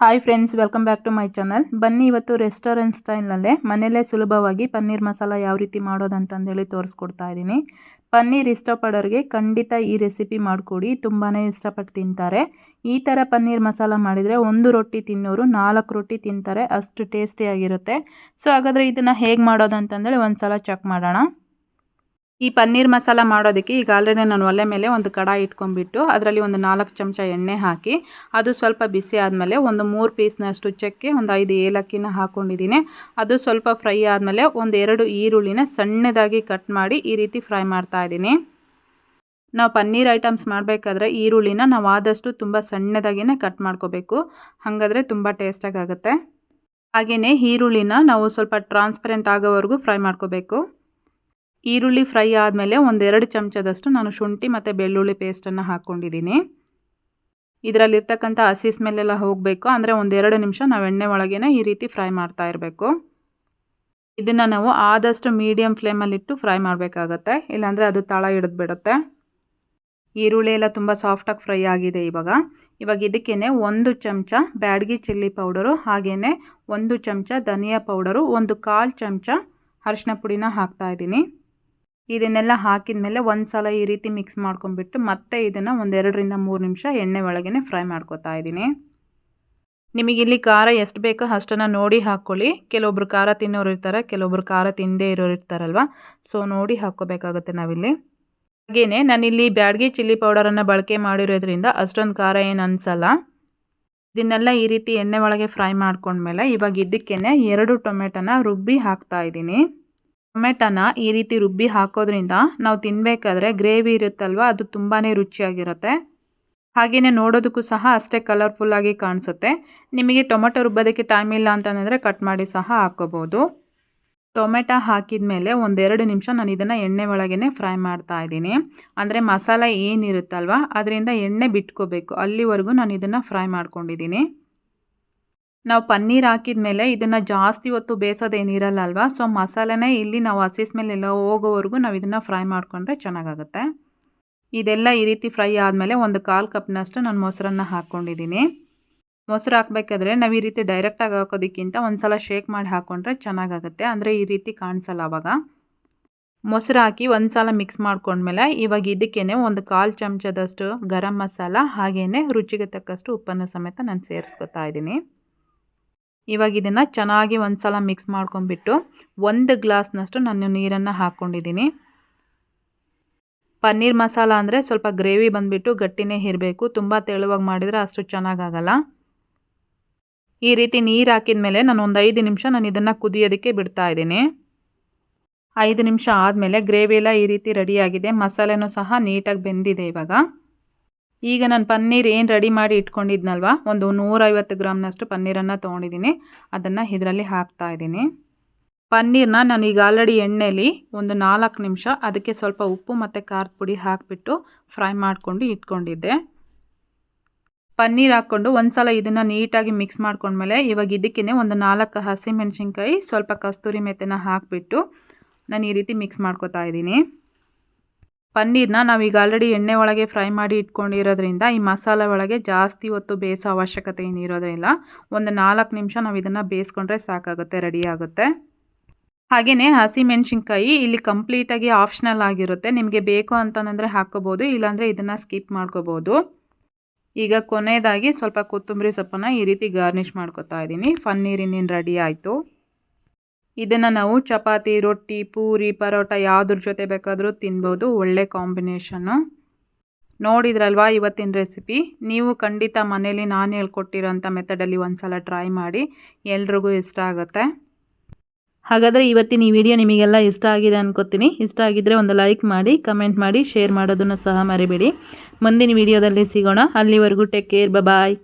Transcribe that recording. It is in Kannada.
Hi friends welcome back to my channel ಬನ್ನಿ ಇವತ್ತು ರೆಸ್ಟೋರೆಂಟ್ ಸ್ಟೈಲ್ನಲ್ಲೇ ಮನೆಯಲ್ಲೇ ಸುಲಭವಾಗಿ ಪನ್ನೀರ್ ಮಸಾಲ ಯಾವ ರೀತಿ ಮಾಡೋದಂತಂದೇಳಿ ತೋರಿಸ್ಕೊಡ್ತಾ ಇದ್ದೀನಿ. ಪನ್ನೀರ್ ಇಷ್ಟಪಡೋರಿಗೆ ಖಂಡಿತ ಈ ರೆಸಿಪಿ ಮಾಡಿಕೊಡಿ ತುಂಬಾ ಇಷ್ಟಪಟ್ಟು ತಿಂತಾರೆ. ಈ ಥರ ಪನ್ನೀರ್ ಮಸಾಲ ಮಾಡಿದರೆ ಒಂದು ರೊಟ್ಟಿ ತಿನ್ನೋರು ನಾಲ್ಕು ರೊಟ್ಟಿ ತಿಂತಾರೆ, ಅಷ್ಟು ಟೇಸ್ಟಿಯಾಗಿರುತ್ತೆ ಸೊ ಹಾಗಾದರೆ ಇದನ್ನು ಹೇಗೆ ಮಾಡೋದಂತಂದೇಳಿ ಒಂದು ಸಲ ಚೆಕ್ ಮಾಡೋಣ. ಈ ಪನ್ನೀರ್ ಮಸಾಲ ಮಾಡೋದಕ್ಕೆ ಈಗ ಆಲ್ರೆಡಿ ನಾನು ಒಲೆ ಮೇಲೆ ಒಂದು ಕಡಾಯಿ ಇಟ್ಕೊಂಡ್ಬಿಟ್ಟು ಅದರಲ್ಲಿ ಒಂದು ನಾಲ್ಕು ಚಮಚ ಎಣ್ಣೆ ಹಾಕಿ, ಅದು ಸ್ವಲ್ಪ ಬಿಸಿ ಆದಮೇಲೆ ಒಂದು ಮೂರು ಪೀಸ್ನಷ್ಟು ಚಕ್ಕೆ ಒಂದು ಐದು ಏಲಕ್ಕಿನ ಹಾಕ್ಕೊಂಡಿದ್ದೀನಿ ಅದು ಸ್ವಲ್ಪ ಫ್ರೈ ಆದಮೇಲೆ ಒಂದು ಎರಡು ಈರುಳ್ಳಿನ ಸಣ್ಣದಾಗಿ ಕಟ್ ಮಾಡಿ ಈ ರೀತಿ ಫ್ರೈ ಮಾಡ್ತಾ ಇದ್ದೀನಿ. ನಾವು ಪನ್ನೀರ್ ಐಟಮ್ಸ್ ಮಾಡಬೇಕಾದ್ರೆ ಈರುಳ್ಳಿನ ನಾವು ಆದಷ್ಟು ತುಂಬ ಸಣ್ಣದಾಗಿನೇ ಕಟ್ ಮಾಡ್ಕೋಬೇಕು. ಹಾಗಾದರೆ ತುಂಬ ಟೇಸ್ಟಾಗಿ ಆಗುತ್ತೆ ಹಾಗೆಯೇ ಈರುಳ್ಳಿನ ನಾವು ಸ್ವಲ್ಪ ಟ್ರಾನ್ಸ್ಪರೆಂಟ್ ಆಗೋವರೆಗೂ ಫ್ರೈ ಮಾಡ್ಕೋಬೇಕು. ಈರುಳ್ಳಿ ಫ್ರೈ ಆದಮೇಲೆ ಒಂದೆರಡು ಚಮಚದಷ್ಟು ನಾನು ಶುಂಠಿ ಮತ್ತು ಬೆಳ್ಳುಳ್ಳಿ ಪೇಸ್ಟನ್ನು ಹಾಕ್ಕೊಂಡಿದ್ದೀನಿ. ಇದರಲ್ಲಿರ್ತಕ್ಕಂಥ ಹಸಿ ಸ್ಮೆಲ್ಲೆಲ್ಲ ಹೋಗಬೇಕು. ಅಂದರೆ ಒಂದೆರಡು ನಿಮಿಷ ನಾವು ಎಣ್ಣೆ ಒಳಗೇ ಈ ರೀತಿ ಫ್ರೈ ಮಾಡ್ತಾ ಇರಬೇಕು. ಇದನ್ನು ನಾವು ಆದಷ್ಟು ಮೀಡಿಯಮ್ ಫ್ಲೇಮಲ್ಲಿಟ್ಟು ಫ್ರೈ ಮಾಡಬೇಕಾಗತ್ತೆ. ಇಲ್ಲಾಂದರೆ ಅದು ತಳ ಹಿಡಿದ್ಬಿಡುತ್ತೆ. ಈರುಳ್ಳಿ ಎಲ್ಲ ತುಂಬ ಸಾಫ್ಟಾಗಿ ಫ್ರೈ ಆಗಿದೆ ಇವಾಗ. ಇವಾಗ ಇದಕ್ಕೇ ಒಂದು ಚಮಚ ಬ್ಯಾಡ್ಗಿ ಚಿಲ್ಲಿ ಪೌಡರು ಹಾಗೆಯೇ ಒಂದು ಚಮಚ ಧನಿಯಾ ಪೌಡರು, ಒಂದು ಕಾಲು ಚಮಚ ಅರಿಶಿನ ಪುಡಿನ ಹಾಕ್ತಾಯಿದ್ದೀನಿ ಇದನ್ನೆಲ್ಲ ಹಾಕಿದ ಮೇಲೆ ಒಂದು ಸಲ ಈ ರೀತಿ ಮಿಕ್ಸ್ ಮಾಡ್ಕೊಂಬಿಟ್ಟು ಮತ್ತೆ ಇದನ್ನು ಒಂದೆರಡರಿಂದ ಮೂರು ನಿಮಿಷ ಎಣ್ಣೆ ಒಳಗೇ ಫ್ರೈ ಮಾಡ್ಕೊತಾ ಇದ್ದೀನಿ. ನಿಮಗೆ ಇಲ್ಲಿ ಖಾರ ಎಷ್ಟು ಬೇಕೋ ಅಷ್ಟನ್ನು ನೋಡಿ ಹಾಕ್ಕೊಳ್ಳಿ ಕೆಲವೊಬ್ರು ಖಾರ ತಿನ್ನೋರು ಇರ್ತಾರೆ, ಕೆಲವೊಬ್ರು ಖಾರ ತಿಂದೇ ಇರೋರು ಇರ್ತಾರಲ್ವ? ಸೊ ನೋಡಿ ಹಾಕ್ಕೋಬೇಕಾಗುತ್ತೆ ನಾವಿಲ್ಲಿ. ಹಾಗೆಯೇ ನಾನಿಲ್ಲಿ ಬ್ಯಾಡ್ಗಿ ಚಿಲ್ಲಿ ಪೌಡರನ್ನು ಬಳಕೆ ಮಾಡಿರೋದ್ರಿಂದ ಅಷ್ಟೊಂದು ಖಾರ ಏನು ಅನಿಸಲ್ಲ. ಇದನ್ನೆಲ್ಲ ಈ ರೀತಿ ಎಣ್ಣೆ ಒಳಗೆ ಫ್ರೈ ಮಾಡ್ಕೊಂಡ್ಮೇಲೆ ಇವಾಗ ಇದಕ್ಕೇ ಎರಡು ಟೊಮೆಟೊನ ರುಬ್ಬಿ ಹಾಕ್ತಾ ಇದ್ದೀನಿ. ಟೊಮೆಟೊನ ಈ ರೀತಿ ರುಬ್ಬಿ ಹಾಕೋದ್ರಿಂದ ನಾವು ತಿನ್ನಬೇಕಾದ್ರೆ ಗ್ರೇವಿ ಇರುತ್ತಲ್ವ, ಅದು ತುಂಬಾ ರುಚಿಯಾಗಿರುತ್ತೆ. ಹಾಗೆಯೇ ನೋಡೋದಕ್ಕೂ ಸಹ ಅಷ್ಟೇ ಕಲರ್ಫುಲ್ಲಾಗಿ ಕಾಣಿಸುತ್ತೆ. ನಿಮಗೆ ಟೊಮೆಟೊ ರುಬ್ಬೋದಕ್ಕೆ ಟೈಮ್ ಇಲ್ಲ ಅಂತಂದರೆ ಕಟ್ ಮಾಡಿ ಸಹ ಹಾಕೋಬೋದು. ಟೊಮೆಟೊ ಹಾಕಿದ ಮೇಲೆ ಒಂದೆರಡು ನಿಮಿಷ ನಾನು ಇದನ್ನು ಎಣ್ಣೆ ಒಳಗೇ ಫ್ರೈ ಮಾಡ್ತಾ ಇದ್ದೀನಿ. ಅಂದರೆ ಮಸಾಲೆ ಏನಿರುತ್ತಲ್ವ, ಅದರಿಂದ ಎಣ್ಣೆ ಬಿಟ್ಕೋಬೇಕು. ಅಲ್ಲಿವರೆಗೂ ನಾನು ಇದನ್ನು ಫ್ರೈ ಮಾಡ್ಕೊಂಡಿದ್ದೀನಿ. ನಾವು ಪನ್ನೀರ್ ಹಾಕಿದ ಮೇಲೆ ಇದನ್ನು ಜಾಸ್ತಿ ಹೊತ್ತು ಬೇಯಿಸೋದೇನಿರಲ್ಲ ಅಲ್ವಾ ಸೊ ಮಸಾಲೆನೇ ಇಲ್ಲಿ ನಾವು ಹಸಿ ಎಲ್ಲ ಹೋಗೋವರೆಗೂ ನಾವು ಇದನ್ನು ಫ್ರೈ ಮಾಡಿಕೊಂಡ್ರೆ ಚೆನ್ನಾಗಾಗುತ್ತೆ. ಇದೆಲ್ಲ ಈ ರೀತಿ ಫ್ರೈ ಆದಮೇಲೆ ಒಂದು ಕಾಲು ಕಪ್ನಷ್ಟು ನಾನು ಮೊಸರನ್ನು ಹಾಕ್ಕೊಂಡಿದ್ದೀನಿ ಮೊಸರು ಹಾಕಬೇಕಾದ್ರೆ ನಾವು ಈ ರೀತಿ ಡೈರೆಕ್ಟಾಗಿ ಹಾಕೋದಕ್ಕಿಂತ ಒಂದು ಸಲ ಶೇಕ್ ಮಾಡಿ ಹಾಕ್ಕೊಂಡ್ರೆ ಚೆನ್ನಾಗಾಗುತ್ತೆ. ಅಂದರೆ ಈ ರೀತಿ ಕಾಣಿಸಲ್ಲ ಅವಾಗ. ಮೊಸರು ಹಾಕಿ ಒಂದು ಸಲ ಮಿಕ್ಸ್ ಮಾಡ್ಕೊಂಡ್ಮೇಲೆ ಇವಾಗ ಇದಕ್ಕೇ ಒಂದು ಕಾಲು ಚಮಚದಷ್ಟು ಗರಂ ಮಸಾಲ ಹಾಗೆಯೇ ರುಚಿಗೆ ತಕ್ಕಷ್ಟು ಉಪ್ಪನ್ನು ಸಮೇತ ನಾನು ಸೇರಿಸ್ಕೊತಾ ಇದ್ದೀನಿ ಇವಾಗ ಇದನ್ನು ಚೆನ್ನಾಗಿ ಒಂದು ಸಲ ಮಿಕ್ಸ್ ಮಾಡ್ಕೊಂಬಿಟ್ಟು ಒಂದು ಗ್ಲಾಸ್ನಷ್ಟು ನಾನು ನೀರನ್ನು ಹಾಕ್ಕೊಂಡಿದ್ದೀನಿ. ಪನ್ನೀರ್ ಮಸಾಲ ಅಂದರೆ ಸ್ವಲ್ಪ ಗ್ರೇವಿ ಬಂದುಬಿಟ್ಟು ಗಟ್ಟಿನೇ ಇರಬೇಕು. ತುಂಬ ತೆಳುವಾಗಿ ಮಾಡಿದರೆ ಅಷ್ಟು ಚೆನ್ನಾಗಾಗಲ್ಲ. ಈ ರೀತಿ ನೀರು ಹಾಕಿದ ಮೇಲೆ ನಾನು ಒಂದು ಐದು ನಿಮಿಷ ನಾನು ಇದನ್ನು ಕುದಿಯೋದಕ್ಕೆ ಬಿಡ್ತಾ ಇದ್ದೀನಿ. ಐದು ನಿಮಿಷ ಆದಮೇಲೆ ಗ್ರೇವಿ ಎಲ್ಲ ಈ ರೀತಿ ರೆಡಿಯಾಗಿದೆ ಮಸಾಲೆನೂ ಸಹ ನೀಟಾಗಿ ಬೆಂದಿದೆ ಇವಾಗ. ಈಗ ನಾನು ಪನ್ನೀರ್ ಏನು ರೆಡಿ ಮಾಡಿ ಇಟ್ಕೊಂಡಿದ್ನಲ್ವ? ಒಂದು ನೂರೈವತ್ತು ಗ್ರಾಮ್ನಷ್ಟು ಪನ್ನೀರನ್ನು ತೊಗೊಂಡಿದ್ದೀನಿ. ಅದನ್ನು ಇದರಲ್ಲಿ ಹಾಕ್ತಾ ಇದ್ದೀನಿ. ಪನ್ನೀರನ್ನ ನಾನು ಈಗ ಆಲ್ರೆಡಿ ಎಣ್ಣೆಲಿ ಒಂದು ನಾಲ್ಕು ನಿಮಿಷ ಅದಕ್ಕೆ ಸ್ವಲ್ಪ ಉಪ್ಪು ಮತ್ತು ಖಾರದ ಪುಡಿ ಹಾಕಿಬಿಟ್ಟು ಫ್ರೈ ಮಾಡಿಕೊಂಡು ಇಟ್ಕೊಂಡಿದ್ದೆ. ಪನ್ನೀರ್ ಹಾಕ್ಕೊಂಡು ಒಂದು ಸಲ ಇದನ್ನು ನೀಟಾಗಿ ಮಿಕ್ಸ್ ಮಾಡ್ಕೊಂಡ್ಮೇಲೆ ಇವಾಗ ಇದಕ್ಕೇ ಒಂದು ನಾಲ್ಕು ಹಸಿಮೆಣಸಿನ್ಕಾಯಿ, ಸ್ವಲ್ಪ ಕಸ್ತೂರಿ ಮೆತ್ತನ ಹಾಕಿಬಿಟ್ಟು ನಾನು ಈ ರೀತಿ ಮಿಕ್ಸ್ ಮಾಡ್ಕೋತಾ ಇದ್ದೀನಿ. ಪನ್ನೀರನ್ನ ನಾವೀಗ ಆಲ್ರೆಡಿ ಎಣ್ಣೆ ಒಳಗೆ ಫ್ರೈ ಮಾಡಿ ಇಟ್ಕೊಂಡಿರೋದ್ರಿಂದ ಈ ಮಸಾಲೆ ಒಳಗೆ ಜಾಸ್ತಿ ಹೊತ್ತು ಬೇಯಿಸೋ ಅವಶ್ಯಕತೆ ಏನಿರೋದ್ರಿಲ್ಲ ಒಂದು ನಾಲ್ಕು ನಿಮಿಷ ನಾವು ಇದನ್ನು ಬೇಯಿಸ್ಕೊಂಡ್ರೆ ಸಾಕಾಗುತ್ತೆ ರೆಡಿ ಆಗುತ್ತೆ. ಹಾಗೆಯೇ ಹಸಿಮೆಣ್ಸಿನ್ಕಾಯಿ ಇಲ್ಲಿ ಕಂಪ್ಲೀಟಾಗಿ ಆಪ್ಷನಲ್ ಆಗಿರುತ್ತೆ. ನಿಮಗೆ ಬೇಕು ಅಂತಂದರೆ ಹಾಕ್ಕೋಬೋದು, ಇಲ್ಲಾಂದರೆ ಇದನ್ನು ಸ್ಕಿಪ್ ಮಾಡ್ಕೋಬೋದು. ಈಗ ಕೊನೆಯದಾಗಿ ಸ್ವಲ್ಪ ಕೊತ್ತಂಬರಿ ಸೊಪ್ಪನ್ನು ಈ ರೀತಿ ಗಾರ್ನಿಷ್ ಮಾಡ್ಕೊತಾ ಇದ್ದೀನಿ. ಫನ್ನೀರಿನ ರೆಡಿ ಆಯಿತು. ಇದನ್ನು ನಾವು ಚಪಾತಿ, ರೊಟ್ಟಿ, ಪೂರಿ, ಪರೋಟ ಯಾವುದ್ರ ಜೊತೆ ಬೇಕಾದರೂ ತಿನ್ಬೋದು. ಒಳ್ಳೆ ಕಾಂಬಿನೇಷನ್ನು. ನೋಡಿದ್ರಲ್ವಾ ಇವತ್ತಿನ ರೆಸಿಪಿ? ನೀವು ಖಂಡಿತ ಮನೇಲಿ ನಾನು ಹೇಳ್ಕೊಟ್ಟಿರೋಂಥ ಮೆಥಡಲ್ಲಿ ಒಂದು ಸಲ ಟ್ರೈ ಮಾಡಿ. ಎಲ್ರಿಗೂ ಇಷ್ಟ ಆಗುತ್ತೆ. ಹಾಗಾದರೆ ಇವತ್ತಿನ ಈ ವಿಡಿಯೋ ನಿಮಗೆಲ್ಲ ಇಷ್ಟ ಆಗಿದೆ ಅನ್ಕೋತೀನಿ. ಇಷ್ಟ ಆಗಿದ್ದರೆ ಒಂದು ಲೈಕ್ ಮಾಡಿ, ಕಮೆಂಟ್ ಮಾಡಿ, ಶೇರ್ ಮಾಡೋದನ್ನು ಸಹ ಮರಿಬೇಡಿ. ಮುಂದಿನ ವಿಡಿಯೋದಲ್ಲಿ ಸಿಗೋಣ. ಅಲ್ಲಿವರೆಗೂ ಟೇಕ್ ಕೇರ್. ಬಾಯ್